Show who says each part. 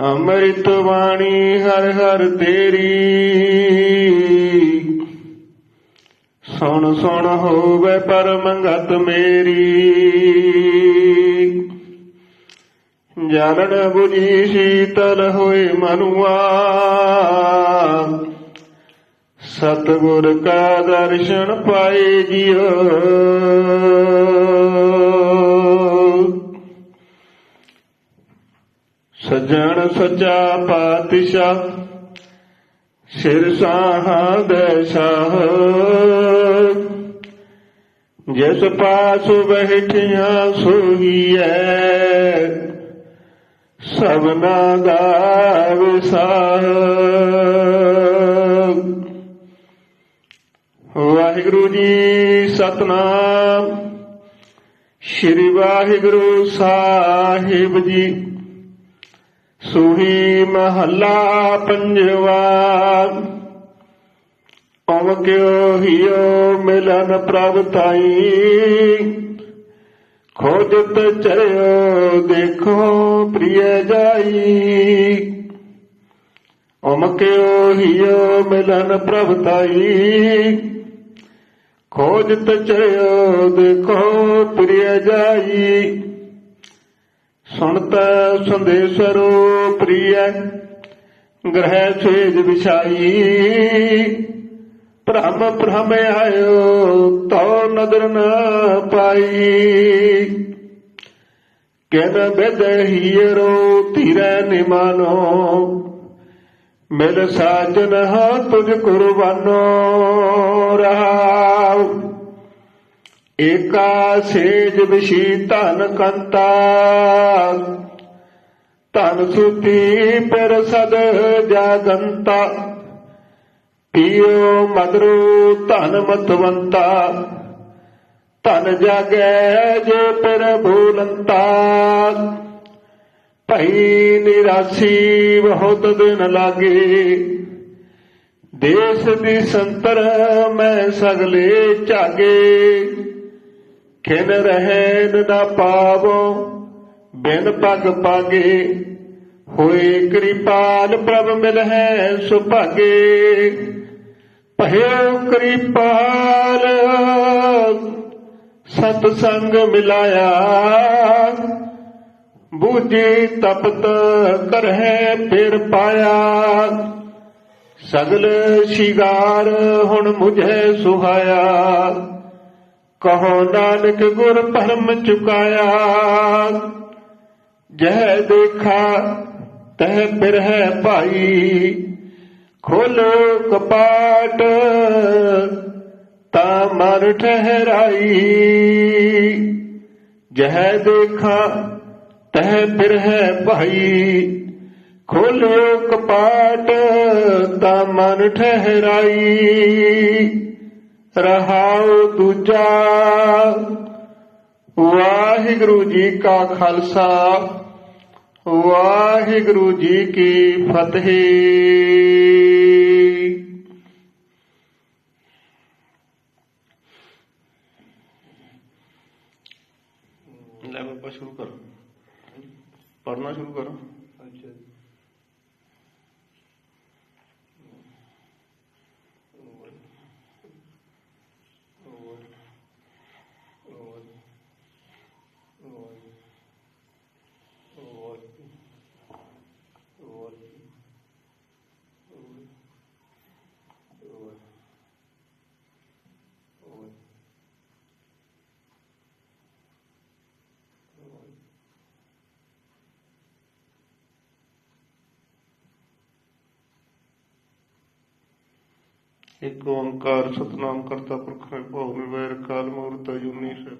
Speaker 1: ਅੰਮ੍ਰਿਤ ਬਾਣੀ ਹਰ ਹਰ ਤੇਰੀ। ਸੁਣ ਸੁਣ ਹੋਵੇ ਪਰਮੰਗਤ ਮੇਰੀ। ਜਲਨ ਬੁਝੀ ਸੀਤਲ ਹੋਏ ਮਨੁਆ। ਸਤਿਗੁਰ ਕਾ ਦਰਸ਼ਨ ਪਾਏ ਜਿਉ। ਸਜਣ ਸਚਾ ਪਾਤਸ਼ਾਹ, ਸਿਰ ਸਾਹਦ ਸਾਹ। ਜਿਸ ਪਾਸ ਬੈਠਿਆ ਸੋਈਐ ਸਭਨਾ ਦਾ ਵਿਸਾਹ। ਵਾਹਿਗੁਰੂ ਜੀ ਸਤਨਾਮ। ਸ੍ਰੀ ਵਾਹਿਗੁਰੂ ਸਾਹਿਬ ਜੀ। ਸੁਹੀ ਮਹੱਲਾ ਪੰਜਵਾ ਓਮ ਕਿਉ ਹਿਓ ਮਿਲਨ ਪ੍ਰਭ ਤਾਈ ਖੋਜਤ ਚਰਿਓ ਦੇਖੋ ਪ੍ਰਿਯ ਜਾਈ। ਓਮ ਕਿਉ ਹਿਓ ਮਿਲਨ ਪ੍ਰਭ ਤਾਈ ਖੋਜਤ ਚਰਿਓ ਦੇਖੋ ਪ੍ਰਿਯ ਜਾਈ। ਸੁਣਤ ਸੰਦੇਸ਼ਰੋ ਪ੍ਰਿਯ ਗ੍ਰਹਿ ਸੇਜ ਵਿਛਾਈ। ਭ੍ਰਮ ਭ੍ਰਮ ਆਇਓ, ਤਉ ਨਦਰ ਨ ਪਾਈ। ਕਿਨ ਬਿਦ ਹੀਰੋ ਧੀਰੈ ਨਿਮਾਨੋ, ਮਿਲ ਸਾਜਨ ਹਾ ਤੁਝ ਕੁਰਬਾਨੋ। ਰਹਾਉ ਏਕਾ ਸੇਜ ਵਿਸ਼ੀ ਧਨ ਕੰਤਾ। ਧਨ ਸੁਤੀ ਪਰ ਸਦ ਜਾਗੰਤਾ। ਪੀਓ ਮਦਰੂ ਧਨ ਮਤਵੰਤਾ ਧਨ ਜਾਗੈ ਜੇ ਪਰ ਭੂਲੰਤਾ। ਭਈ ਨਿਰਾਸੀ ਬਹੁਤ ਦਿਨ ਲਾਗੇ। ਦੇਸ ਦੀ ਸੰਤਰ ਮੈਂ ਸਗਲੇ ਝਾਗੇ। ਖਿਨ ਰਹਿਨ ਨਾ ਪਾਵੋ, ਬਿਨ ਪਗ ਪਾਗੇ, ਹੋਏ ਕਿਰਪਾਲ ਪ੍ਰਭ ਮਿਲ ਹੈ ਸੁਭਾਗੇ। ਭਇਓ ਕਿਰਪਾਲ ਸਤ ਸੰਗ ਮਿਲਾਇਆ, ਬੂਝੀ ਤਪਤ ਕਰਹਿ ਫਿਰ ਪਾਇਆ। ਸਗਲ ਸ਼ਿਗਾਰ ਹੁਣ ਮੁਝੇ ਸੁਹਾਇਆ। ਕਹੋ ਨਾਨਕ ਗੁਰ ਭਰਮ ਚੁਕਾਇਆ। ਜਹ ਦੇਖਾ, ਤਹ ਫਿਰ ਹੈ ਭਾਈ। ਖੋਲੋ ਕਪਾਟ, ਤਾ ਮਰ ਠਹਿਰਾਈ। ਜਹ ਦੇਖਾ, ਤਹ ਫਿਰ ਹੈ ਭਾਈ। ਖੋਲਿਓ ਕਪਾਟ, ਤਾ ਮਨ ਠਹਿਰਾਈ। ਰਹਾਉ ਦੂਜਾ ਵਾਹਿਗੁਰੂ ਜੀ ਕਾ ਖਾਲਸਾ ਵਾਹਿਗੁਰੂ ਜੀ ਕੀ ਫਤਿਹ ਲੈ ਬਾਬਾ ਸ਼ੁਰੂ ਕਰੋ ਪੜਨਾ ਸ਼ੁਰੂ ਕਰੋ ਇੱਕ ਓੰਕਾਰ ਸਤਨਾਮ ਕਰਤਾ ਪੁਰਖ ਨਿਰਭਉ ਨਿਰਵੈਰ ਕਾਲ ਮੂਰਤ ਅਜੂਨੀ ਸੇ